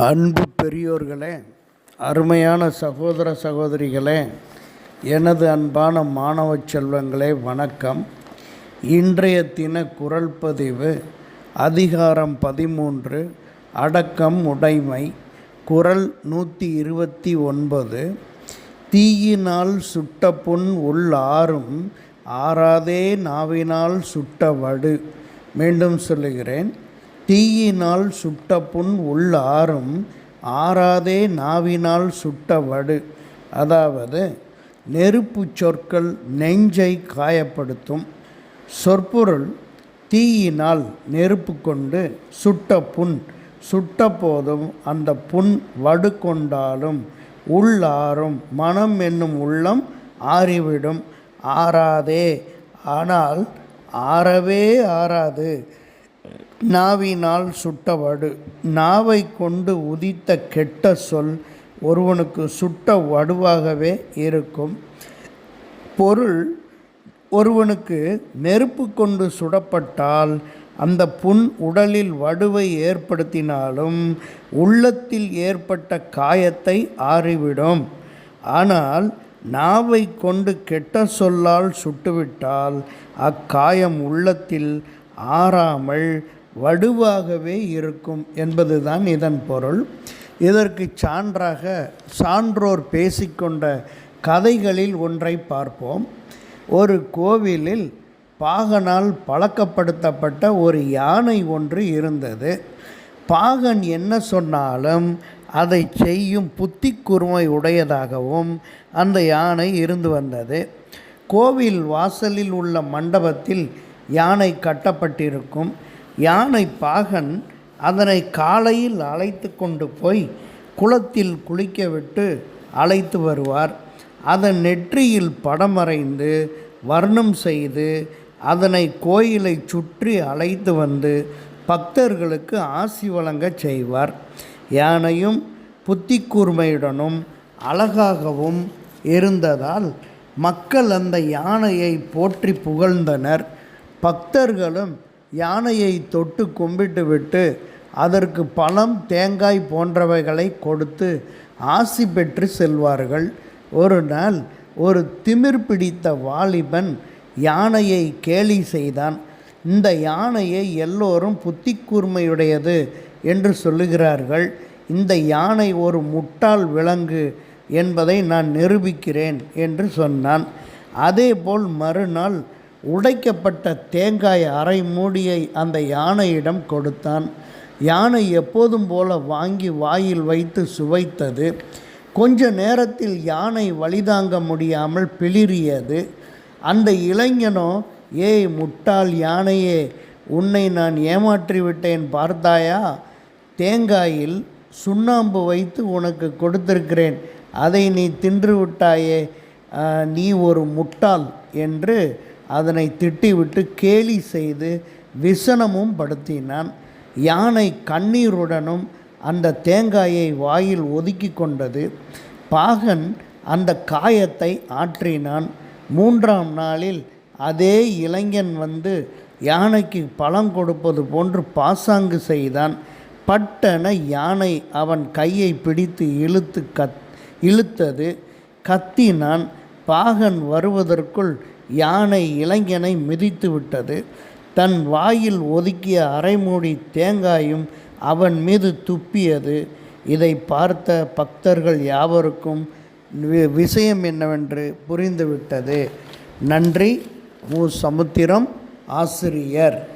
அன்பு பெரியோர்களே அருமையான சகோதர சகோதரிகளே எனது அன்பான மாணவ செல்வங்களே வணக்கம். இன்றைய தின குரல் பதிவு அதிகாரம் பதிமூன்று அடக்கம் உடைமை குரல் நூற்றி இருபத்தி ஒன்பது தீயினால் சுட்ட புண் உள் ஆறும் ஆறாதே நாவினால் சுட்ட வடு மீண்டும் சொல்லுகிறேன். தீயினால் சுட்ட புண் உள்ள ஆறும் ஆறாதே நாவினால் சுட்ட வடு அதாவது நெருப்பு சொற்கள் நெஞ்சை காயப்படுத்தும். சொற்பொருள் தீயினால் நெருப்பு கொண்டு சுட்ட புண் சுட்ட போதும் அந்த புண் வடு கொண்டாலும் உள்ளாரும் மனம் என்னும் உள்ளம் ஆறிவிடும். ஆறாதே ஆனால் ஆறவே ஆறாது. நாவினால் சுட்டவடு. நாவை கொண்டு உதித்த கெட்ட சொல் ஒருவனுக்கு சுட்ட வடுவாகவே இருக்கும். பொருள் ஒருவனுக்கு நெருப்பு கொண்டு சுடப்பட்டால் அந்த புண் உடலில் வடுவை ஏற்படுத்தினாலும் உள்ளத்தில் ஏற்பட்ட காயத்தை ஆறிவிடும். ஆனால் நாவை கொண்டு கெட்ட சொல்லால் சுட்டுவிட்டால் அக்காயம் உள்ளத்தில் ஆறாமல் வடுவாகவே இருக்கும் என்பதுதான் இதன் பொருள். இதற்கு சான்றாக சான்றோர் பேசிக்கொண்ட கதைகளில் ஒன்றை பார்ப்போம். ஒரு கோவிலில் பாகனால் பழக்கப்படுத்தப்பட்ட ஒரு யானை ஒன்று இருந்தது. பாகன் என்ன சொன்னாலும் அதை செய்யும் புத்தி கூர்மை உடையதாகவும் அந்த யானை இருந்து வந்தது. கோவில் வாசலில் உள்ள மண்டபத்தில் யானை கட்டப்பட்டிருக்கும். யானை பாகன் அதனை காலையில் அழைத்து கொண்டு போய் குளத்தில் குளிக்க விட்டு அழைத்து வருவார். அதன் நெற்றியில் படம் வரைந்து வர்ணம் செய்து அதனை கோயிலை சுற்றி அழைத்து வந்து பக்தர்களுக்கு ஆசி வழங்கச் செய்வார். யானையும் புத்தி கூர்மையுடனும் அழகாகவும் இருந்ததால் மக்கள் அந்த யானையை போற்றி புகழ்ந்தனர். பக்தர்களும் யானையை தொட்டு கும்பிட்டு விட்டு அதற்கு பழம் தேங்காய் போன்றவைகளை கொடுத்து ஆசி பெற்று செல்வார்கள். ஒரு நாள் ஒரு திமிர் பிடித்த வாலிபன் யானையை கேலி செய்தான். இந்த யானையை எல்லோரும் புத்தி கூர்மையுடையது என்று சொல்லுகிறார்கள். இந்த யானை ஒரு முட்டாள் விலங்கு என்பதை நான் நிரூபிக்கிறேன் என்று சொன்னான். அதேபோல் மறுநாள் உடைக்கப்பட்ட தேங்காய் அரை மூடியை அந்த யானையிடம் கொடுத்தான். யானை எப்போதும் போல வாங்கி வாயில் வைத்து சுவைத்தது. கொஞ்ச நேரத்தில் யானை வழிதாங்க முடியாமல் பிளிரியது அந்த இளைஞனோ ஏய் முட்டாள் யானையே உன்னை நான் ஏமாற்றி விட்டேன் பார்த்தாயா? தேங்காயில் சுண்ணாம்பு வைத்து உனக்கு கொடுத்திருக்கிறேன். அதை நீ தின்று விட்டாயே நீ ஒரு முட்டாள் என்று அதனை திட்டிவிட்டு கேலி செய்து விசனமும் படுத்தினான். யானை கண்ணீருடனும் அந்த தேங்காயை வாயில் ஒதுக்கி கொண்டது. பாகன் அந்த காயத்தை ஆற்றினான். மூன்றாம் நாளில் அதே இளைஞன் வந்து யானைக்கு பழம் கொடுப்பது போன்று பாசாங்கு செய்தான். பட்டன யானை அவன் கையை பிடித்து இழுத்து கத் இழுத்தது. கத்தினான். பாகன் வருவதற்குள் யானை இளைஞனை மிதித்து விட்டது. தன் வாயில் ஒதுக்கிய அரைமூடி தேங்காயும் அவன் மீது துப்பியது. இதை பார்த்த பக்தர்கள் யாவருக்கும் விஷயம் என்னவென்று புரிந்துவிட்டது. நன்றி. மு. சமுத்திரம் ஆசிரியர்.